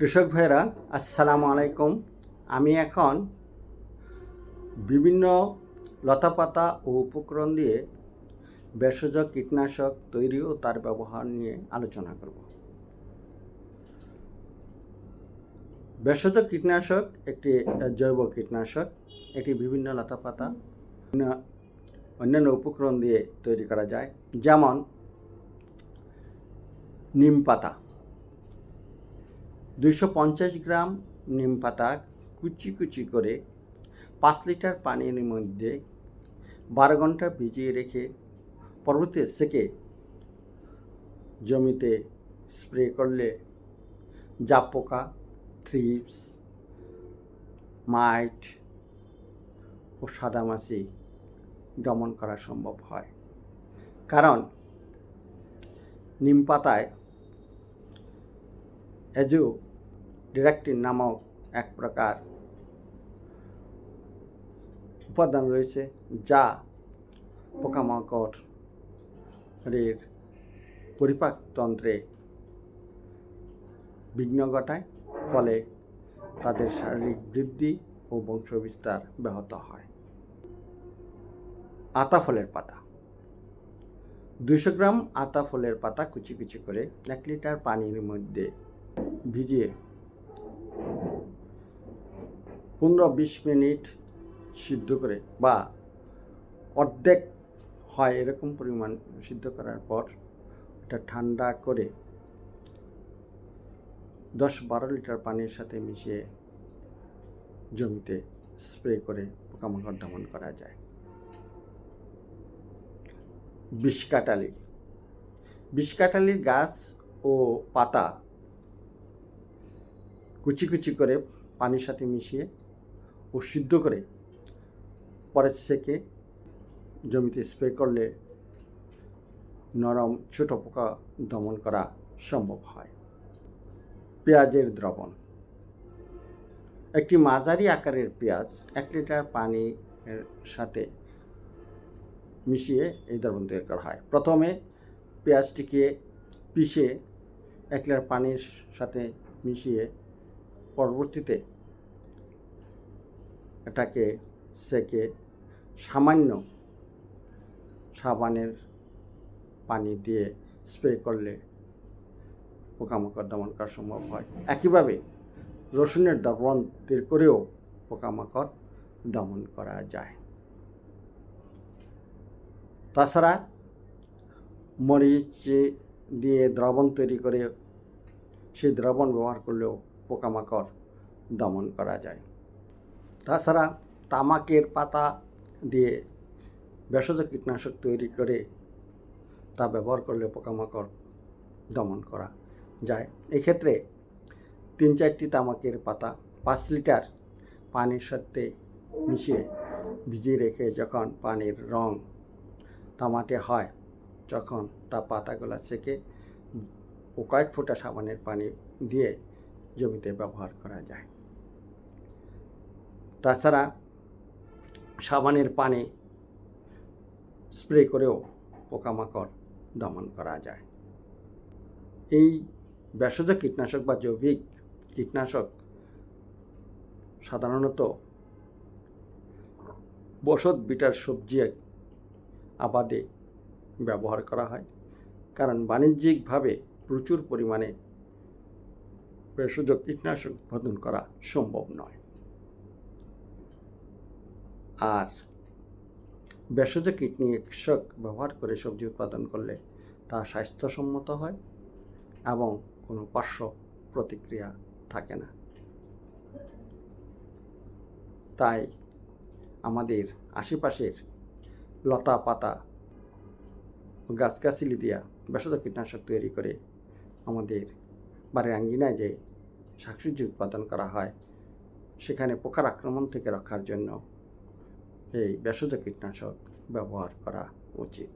কৃষক ভাইরা আসসালামু আলাইকুম। আমি এখন বিভিন্ন লতাপাতা ও উপকরণ দিয়ে ভেষজ কীটনাশক তৈরি ও তার ব্যবহার নিয়ে আলোচনা করব। ভেষজ কীটনাশক একটি জৈব কীটনাশক, এটি বিভিন্ন লতাপাতা অন্য- অন্যান্য উপকরণ দিয়ে তৈরি করা যায়। যেমন নিম পাতা। দুইশো পঞ্চাশ গ্রাম নিম পাতা কুচি কুচি করে পাঁচ লিটার পানির মধ্যে বারো ঘণ্টা ভিজিয়ে রেখে পরবর্তী সেকে জমিতে স্প্রে করলে জাপ পোকা থ্রিপস, মাইট ও সাদামাছি দমন করা সম্ভব হয়। কারণ নিম পাতায় এজু ডিরেক্টিন নামক এক প্রকার উপাদান রয়েছে যা পোকামাকড়ের পরিপাকতন্ত্রে বিঘ্ন ঘটায়, ফলে তাদের শারীরিক বৃদ্ধি ও বংশবিস্তার ব্যাহত হয়। আতা ফলের পাতা। দুশো গ্রাম আতা ফলের পাতা কুচি কুচি করে এক লিটার পানির মধ্যে ভিজিয়ে পনেরো বিশ মিনিট সিদ্ধ করে বা অর্ধেক হয় এরকম পরিমাণ সিদ্ধ করার পর এটা ঠান্ডা করে দশ বারো লিটার পানির সাথে মিশিয়ে জমিতে স্প্রে করে পোকামাকড় দমন করা যায়। বিষকাটালি বিষকাটালির গাছ ও পাতা কুচি কুচি করে পানির সাথে মিশিয়ে ও সিদ্ধ করে পরে সেকে জমিতে স্প্রে করলে নরম ছোট পোকা দমন করা সম্ভব হয়। পেঁয়াজের দ্রবণ। একটি মাঝারি আকারের পেঁয়াজ এক লিটার পানির সাথে মিশিয়ে এই দ্রবণ তৈরি করা হয়। প্রথমে পেঁয়াজটিকে পিষে এক লিটার পানির সাথে মিশিয়ে পরবর্তীতে এটাকে সেকে সামান্য সাবানের পানি দিয়ে স্প্রে করলে পোকামাকড় দমন করা সম্ভব হয়। একইভাবে রসুনের দ্রবণ তৈরি করেও পোকামাকড় দমন করা যায়। তাছাড়া মরিচ দিয়ে দ্রবণ তৈরি করে সেই দ্রবণ ব্যবহার করলেও পোকামাকড় দমন করা যায়। তাছাড়া তামাকের পাতা দিয়ে ভেষজ কীটনাশক তৈরি করে তা ব্যবহার করলে পোকামাকড় দমন করা যায়। এক্ষেত্রে তিন চারটি তামাকের পাতা পাঁচ লিটার পানির সাথে মিশিয়ে ভিজিয়ে রেখে যখন পানির রং তামাটে হয় যখন তা পাতাগুলো সেকে ও কয়েক ফোঁটা সাবানের পানি দিয়ে জমিতে ব্যবহার করা যায়। তাছাড়া সাবানের পানি স্প্রে করেও পোকামাকড় দমন করা যায়। এই ভেষজ কীটনাশক বা জৈবিক কীটনাশক সাধারণত বসত বিটার সবজি আবাদে ব্যবহার করা হয়। কারণ বাণিজ্যিকভাবে প্রচুর পরিমাণে ভেষজ কীটনাশক উৎপাদন করা সম্ভব নয়। আর ভেষজ কীটনাশক ব্যবহার করে সবজি উৎপাদন করলে তা স্বাস্থ্যসম্মত হয় এবং কোনো পার্শ্ব প্রতিক্রিয়া থাকে না। তাই আমাদের আশেপাশের লতা পাতা, গাছগাছালি দিয়া ভেষজ কীটনাশক তৈরি করে আমাদের বাড়ির আঙ্গিনায় যে শাকসবজি উৎপাদন করা হয়, সেখানে পোকার আক্রমণ থেকে রক্ষার জন্য এই ভেষজ কীটনাশক ব্যবহার করা উচিত।